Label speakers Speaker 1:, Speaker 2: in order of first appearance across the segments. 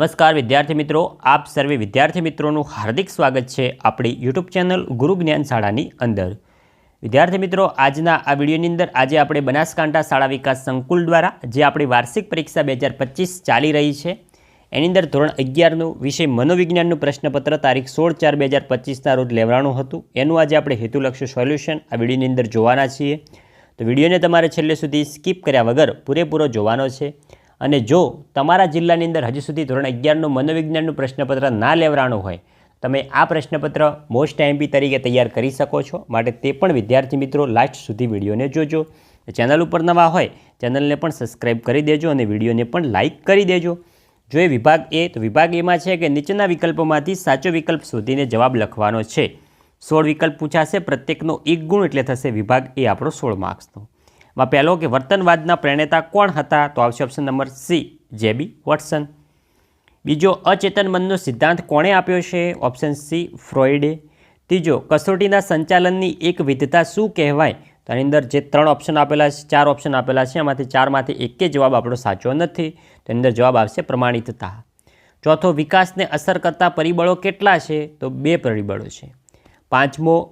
Speaker 1: નમસ્કાર વિદ્યાર્થી મિત્રો, આપ સર્વે વિદ્યાર્થી મિત્રોનું હાર્દિક સ્વાગત છે આપણી યુટ્યુબ ચેનલ ગુરુ જ્ઞાન શાળાની અંદર. વિદ્યાર્થી મિત્રો, આજના આ વિડીયોની અંદર આજે આપણે બનાસકાંઠા શાળા વિકાસ સંકુલ દ્વારા જે આપણી વાર્ષિક પરીક્ષા બે હજાર પચીસ ચાલી રહી છે, એની અંદર ધોરણ અગિયારનું વિષય મનોવિજ્ઞાનનું પ્રશ્નપત્ર તારીખ સોળ ચાર બે હજાર પચીસના રોજ લેવડાણું હતું. એનું આજે આપણે હેતુલક્ષી સોલ્યુશન આ વિડીયોની અંદર જોવાના છીએ. તો વિડીયોને તમારે છેલ્લે સુધી સ્કીપ કર્યા વગર પૂરેપૂરો જોવાનો છે. અને જો તમારા જિલ્લાની અંદર હજી સુધી ધોરણ અગિયારનું મનોવિજ્ઞાનનું પ્રશ્નપત્ર ના લેવરાણું હોય, તમે આ પ્રશ્નપત્ર મોસ્ટ એમપી તરીકે તૈયાર કરી શકો છો. માટે તે પણ વિદ્યાર્થી મિત્રો લાસ્ટ સુધી વિડીયોને જોજો. ચેનલ ઉપર નવા હોય, ચેનલને પણ સબસ્ક્રાઈબ કરી દેજો અને વિડીયોને પણ લાઇક કરી દેજો. જો એ વિભાગ એ, તો વિભાગ એમાં છે કે નીચેના વિકલ્પોમાંથી સાચો વિકલ્પ શોધીને જવાબ લખવાનો છે. સોળ વિકલ્પ પૂછાશે, પ્રત્યેકનો એક ગુણ એટલે થશે વિભાગ એ આપણો સોળ માર્ક્સનો માં પહેલો કે વર્તનવાદના પ્રણેતા કોણ હતા? તો આવશે option number C JB Watson. બીજો, અચેતન મનનો સિદ્ધાંત કોણે આપ્યો છે? ઓપ્શન સી ફ્રોઇડે ત્રીજો, કસોટીના સંચાલનની એક વિધતા શું કહેવાય? તો આની અંદર જે ત્રણ ઓપ્શન આપેલા છે, ચાર ઓપ્શન આપેલા છે એમાંથી ચારમાંથી એકે જવાબ આપણો સાચો નથી. તો એની અંદર જવાબ આવશે પ્રમાણિતતા. ચોથો, વિકાસને અસર કરતા પરિબળો કેટલા છે? તો બે પરિબળો છે. પાંચમો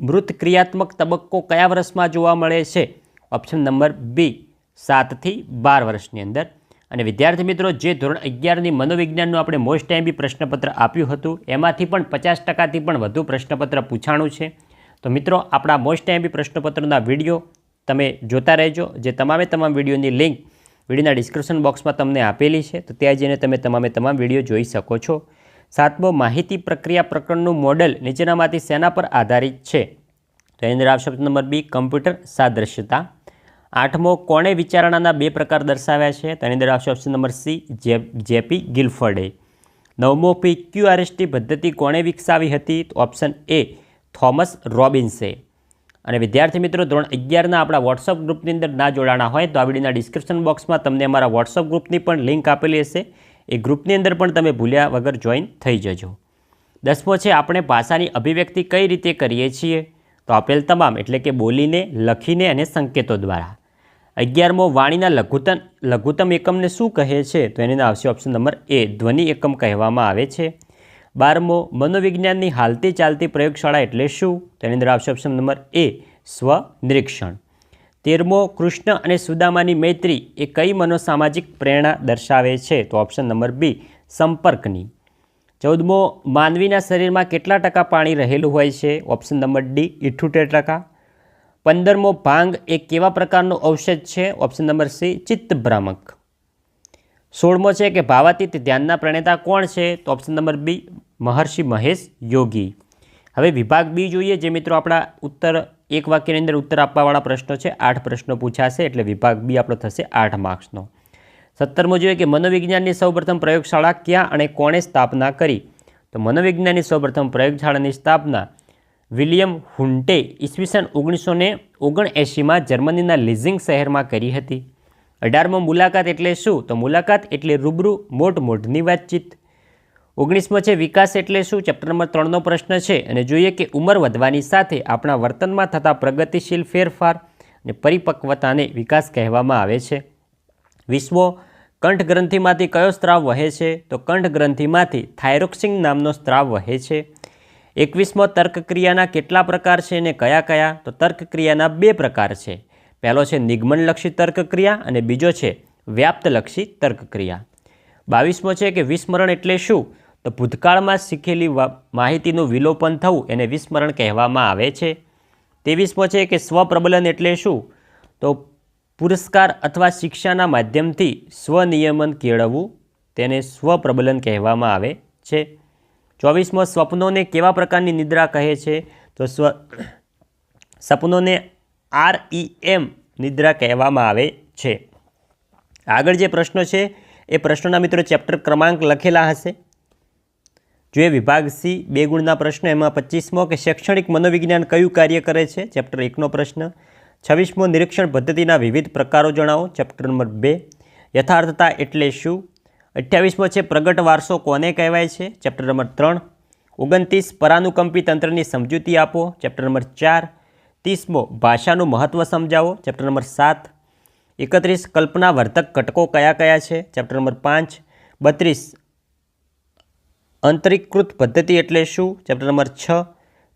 Speaker 1: મૃત ક્રિયાત્મક તબક્કો કયા વર્ષમાં જોવા મળે છે? ઓપ્શન નંબર બી સાતથી બાર વર્ષની અંદર. અને વિદ્યાર્થી મિત્રો, જે ધોરણ અગિયારની મનોવિજ્ઞાનનું આપણે મોસ્ટ ટાઈમ બી પ્રશ્નપત્ર આપ્યું હતું, એમાંથી પણ પચાસ ટકાથી પણ વધુ પ્રશ્નપત્ર પૂછાણું છે. તો મિત્રો, આપણા મોસ્ટ ટાઈમ બી પ્રશ્નપત્રના વીડિયો તમે જોતા રહેજો, જે તમામે તમામ વિડીયોની લિંક વિડીયોના ડિસ્ક્રિપ્શન બોક્સમાં તમને આપેલી છે. તો ત્યાં જઈને તમે તમામે તમામ વીડિયો જોઈ શકો છો. સાતમો, માહિતી પ્રક્રિયા પ્રકરણનું મોડલ નીચેનામાંથી સેના પર આધારિત છે? તો એની અંદર આવશે ઓપ્શન નંબર બી, કમ્પ્યુટર સાદ્રશ્યતા. આઠમો, કોણે વિચારણાના બે પ્રકાર દર્શાવ્યા છે? તેની અંદર આવશે option number C, J, J ગિલફર્ડે. નવમો, પી ક્યુઆરએસટી પદ્ધતિ કોણે વિકસાવી હતી? તો ઓપ્શન એ, થોમસ રોબિન્સે. અને વિદ્યાર્થી મિત્રો, ધોરણ અગિયારના આપણા વોટ્સઅપ ગ્રુપની અંદર ના જોડાણા હોય, તો આ વિડીયોના ડિસ્ક્રિપ્શન બોક્સમાં તમને અમારા વોટ્સઅપ ગ્રુપની પણ લિંક આપેલી હશે. એ ગ્રુપની અંદર પણ તમે ભૂલ્યા વગર જોઈન થઈ જજો. દસમો છે, આપણે ભાષાની અભિવ્યક્તિ કઈ રીતે કરીએ છીએ? તો આપેલ તમામ, એટલે કે બોલીને, લખીને અને સંકેતો દ્વારા. અગિયારમો, વાણીના લઘુતમ, લઘુત્તમ એકમને શું કહે છે? તો એની આવશે ઓપ્શન નંબર એ, ધ્વનિ એકમ કહેવામાં આવે છે. બારમો, મનોવિજ્ઞાનની હાલતી ચાલતી પ્રયોગશાળા એટલે શું? તેની અંદર આવશે ઓપ્શન નંબર એ સ્વ નિરીક્ષણ તેરમો, કૃષ્ણ અને સુદામાની મૈત્રી એ કઈ મનોસામાજિક પ્રેરણા દર્શાવે છે? તો ઓપ્શન નંબર બી, સંપર્કની. ચૌદમો, માનવીના શરીરમાં કેટલા ટકા પાણી રહેલું હોય છે? ઓપ્શન નંબર ડી ઇઠ્ઠોતેર ટકા. પંદરમો, ભાંગ એ કેવા પ્રકારનો ઔષધ છે? ઓપ્શન નંબર સી ચિત્તભ્રામક સોળમો છે કે ભાવાતીત ધ્યાનના પ્રણેતા કોણ છે? તો option number B Maharishi Mahesh Yogi. હવે વિભાગ બી જોઈએ જે મિત્રો આપણા ઉત્તર, એક વાક્યની અંદર ઉત્તર આપવાવાળા પ્રશ્નો છે. આઠ પ્રશ્નો પૂછાશે એટલે વિભાગ બી આપણો થશે આઠ માર્ક્સનો. સત્તરમો જોઈએ કે મનોવિજ્ઞાનની સૌપ્રથમ પ્રયોગશાળા ક્યાં અને કોણે સ્થાપના કરી? તો મનોવિજ્ઞાનની સૌપ્રથમ પ્રયોગશાળાની સ્થાપના વિલિયમ હુન્ટે ઈસવીસન ઓગણીસો ને ઓગણએંશીમાં જર્મનીના લિઝિંગ શહેરમાં કરી હતી. અઢારમો મુલાકાત એટલે શું? તો મુલાકાત એટલે રૂબરૂ મોટ મોટની વાતચીત. ઓગણીસમો છે વિકાસ એટલે શું? ચેપ્ટર નંબર ત્રણનો પ્રશ્ન છે. અને જોઈએ કે ઉંમર વધવાની સાથે આપણા વર્તનમાં થતા પ્રગતિશીલ ફેરફાર અને પરિપક્વતાને વિકાસ કહેવામાં આવે છે. વીસમો કંઠ ગ્રંથિમાંથી કયો સ્ત્રાવ વહે છે? તો કંઠ ગ્રંથિમાંથી થાઇરોક્સિન નામનો સ્ત્રાવ વહે છે. એકવીસમો તર્કક્રિયાના કેટલા પ્રકાર છે અને કયા કયા? તો તર્કક્રિયાના બે પ્રકાર છે. પહેલો છે નિગમનલક્ષી તર્કક્રિયા અને બીજો છે વ્યાપ્તલક્ષી તર્કક્રિયા. બાવીસમો છે કે વિસ્મરણ એટલે શું? તો ભૂતકાળમાં શીખેલી માહિતીનું વિલોપન થવું એને વિસ્મરણ કહેવામાં આવે છે. ત્રેવીસમો છે કે સ્વપ્રબલન એટલે શું? તો પુરસ્કાર અથવા શિક્ષાના માધ્યમથી સ્વનિયમન કેળવવું તેને સ્વપ્રબલન કહેવામાં આવે છે. ચોવીસમો, સ્વપ્નોને કેવા પ્રકારની નિદ્રા કહે છે? તો સ્વ સપનોને એમ નિદ્રા કહેવામાં આવે છે. આગળ જે પ્રશ્નો છે, એ પ્રશ્નોના મિત્રો ચેપ્ટર ક્રમાંક લખેલા હશે. જો એ વિભાગ સી, બે ગુણના પ્રશ્ન, એમાં પચીસમો કે શૈક્ષણિક મનોવિજ્ઞાન કયું કાર્ય કરે છે? ચેપ્ટર એકનો પ્રશ્ન. છવ્વીસમો નિરીક્ષણ પદ્ધતિના વિવિધ પ્રકારો જણાવો. ચેપ્ટર નંબર બે. યથાર્થતા એટલે શું? અઠ્યાવીસમો છે, પ્રગટ વારસો કોને કહેવાય છે? ચેપ્ટર નંબર ત્રણ. ઓગણત્રીસ, પરાનુકંપી તંત્રની સમજૂતી આપો. ચેપ્ટર નંબર ચાર. ત્રીસમો, ભાષાનું મહત્ત્વ સમજાવો. ચેપ્ટર નંબર સાત. એકત્રીસ, કલ્પના વર્તક ઘટકો કયા કયા છે? ચેપ્ટર નંબર પાંચ. બત્રીસ અંતરીકૃત પદ્ધતિ એટલે શું? ચેપ્ટર નંબર છ.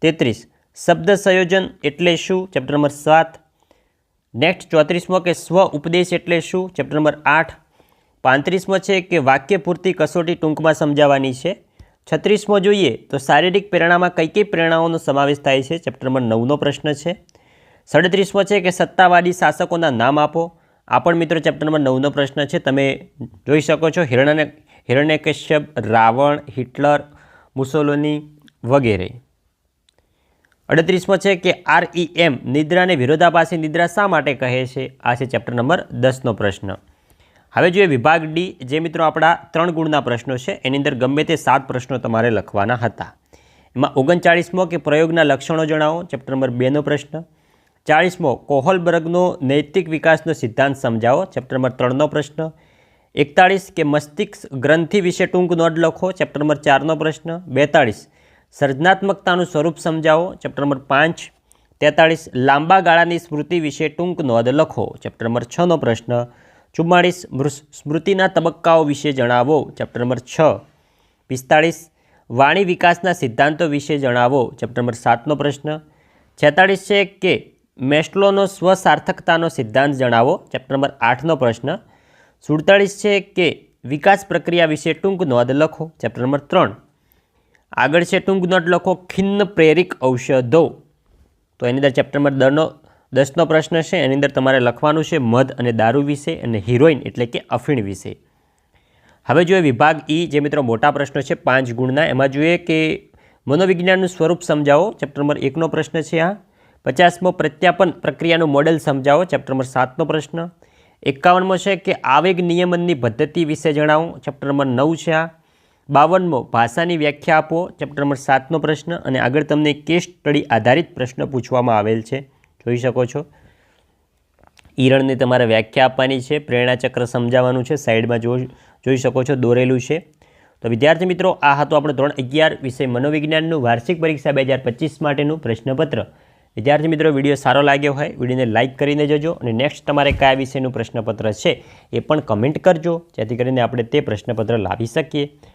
Speaker 1: તેત્રીસ, શબ્દ સંયોજન એટલે શું? ચેપ્ટર નંબર સાત. નેક્સ્ટ ચોત્રીસમો કે સ્વ ઉપદેશ એટલે શું? ચેપ્ટર નંબર આઠ. પાંત્રીસમો છે કે વાક્ય પૂરતી કસોટી ટૂંકમાં સમજાવવાની છે. છત્રીસમો જોઈએ તો શારીરિક પ્રેરણામાં કઈ કઈ પ્રેરણાઓનો સમાવેશ થાય છે? ચેપ્ટર નંબર નવનો પ્રશ્ન છે. સડત્રીસમો છે કે સત્તાવાદી શાસકોના નામ આપો. આ પણ મિત્રો ચેપ્ટર નંબર નવનો પ્રશ્ન છે. તમે જોઈ શકો છો હિરણ્ય હિરણ્યકશ્યપ, રાવણ, હિટલર, મુસોલોની વગેરે. અડત્રીસમો છે કે આરઈએમ નિદ્રાને વિરોધાભાસી નિદ્રા શા માટે કહે છે? આ છે ચેપ્ટર નંબર દસનો પ્રશ્ન. હવે જોઈએ વિભાગ ડી જે મિત્રો આપણા ત્રણ ગુણના પ્રશ્નો છે, એની અંદર ગમે તે સાત પ્રશ્નો તમારે લખવાના હતા. એમાં ઓગણચાળીસમો કે પ્રયોગના લક્ષણો જણાવો, ચેપ્ટર નંબર બેનો પ્રશ્ન. ચાળીસમો, કોહોલબર્ગનો નૈતિક વિકાસનો સિદ્ધાંત સમજાવો, ચેપ્ટર નંબર ત્રણનો પ્રશ્ન. એકતાળીસ કે મસ્તિષ્ક ગ્રંથિ વિશે ટૂંક નોંધ લખો, ચેપ્ટર નંબર ચારનો પ્રશ્ન. બેતાળીસ સર્જનાત્મકતાનું સ્વરૂપ સમજાવો. ચેપ્ટર નંબર પાંચ. તેતાળીસ, લાંબા ગાળાની સ્મૃતિ વિશે ટૂંક નોંધ લખો. ચેપ્ટર નંબર છનો પ્રશ્ન. ચુમ્માળીસ સ્મૃતિના તબક્કાઓ વિશે જણાવો. ચેપ્ટર નંબર છ. પિસ્તાળીસ, વાણી વિકાસના સિદ્ધાંતો વિશે જણાવો. ચેપ્ટર નંબર સાતનો પ્રશ્ન. છેતાળીસ છે કે મેસ્ટલોનો સ્વસાર્થકતાનો સિદ્ધાંત જણાવો. ચેપ્ટર નંબર આઠનો પ્રશ્ન. સુડતાળીસ છે કે વિકાસ પ્રક્રિયા વિશે ટૂંક નોંધ લખો. ચેપ્ટર નંબર ત્રણ. આગળ છે ટૂંક નોટ લખો ખિન્ન પ્રેરિક ઔષધો. તો એની અંદર ચેપ્ટર નંબર દરનો દસનો પ્રશ્ન છે, એની અંદર તમારે લખવાનું છે મધ અને દારૂ વિશે અને હિરોઈન એટલે કે અફીણ વિશે. હવે જોઈએ વિભાગ ઈ, જે મિત્રો મોટા પ્રશ્નો છે પાંચ ગુણના, એમાં જોઈએ કે મનોવિજ્ઞાનનું સ્વરૂપ સમજાવો. ચેપ્ટર નંબર એકનો પ્રશ્ન છે આ. પચાસમો પ્રત્યાપન પ્રક્રિયાનું મોડેલ સમજાવો. ચેપ્ટર નંબર સાતનો પ્રશ્ન. એકાવનમો છે કે આવેગ નિયમનની પદ્ધતિ વિશે જણાવો. ચેપ્ટર નંબર નવ છે આ. બાવનમો ભાષાની વ્યાખ્યા આપો ચેપ્ટર નંબર સાતનો પ્રશ્ન અને આગળ તમને કેસ સ્ટડી આધારિત પ્રશ્ન પૂછવામાં આવેલ છે. જોઈ શકો છો. ઈરણની તમારે વ્યાખ્યા આપવાની છે, પ્રેરણાચક્ર સમજાવવાનું છે, સાઈડમાં જો, જોઈ શકો છો, દોરેલું છે. તો વિદ્યાર્થી મિત્રો, આ હતું આપણે ધોરણ અગિયાર વિષય મનોવિજ્ઞાનનું વાર્ષિક પરીક્ષા બે હજાર પચીસ માટેનું પ્રશ્નપત્ર. વિદ્યાર્થી મિત્રો, વીડિયો સારો લાગ્યો હોય, વિડીયોને લાઇક કરીને જજો અને નેક્સ્ટ તમારે કયા વિષયનું પ્રશ્નપત્ર છે એ પણ કમેન્ટ કરજો. જેથી કરીને આપણે તે પ્રશ્નપત્ર લાવી શકીએ.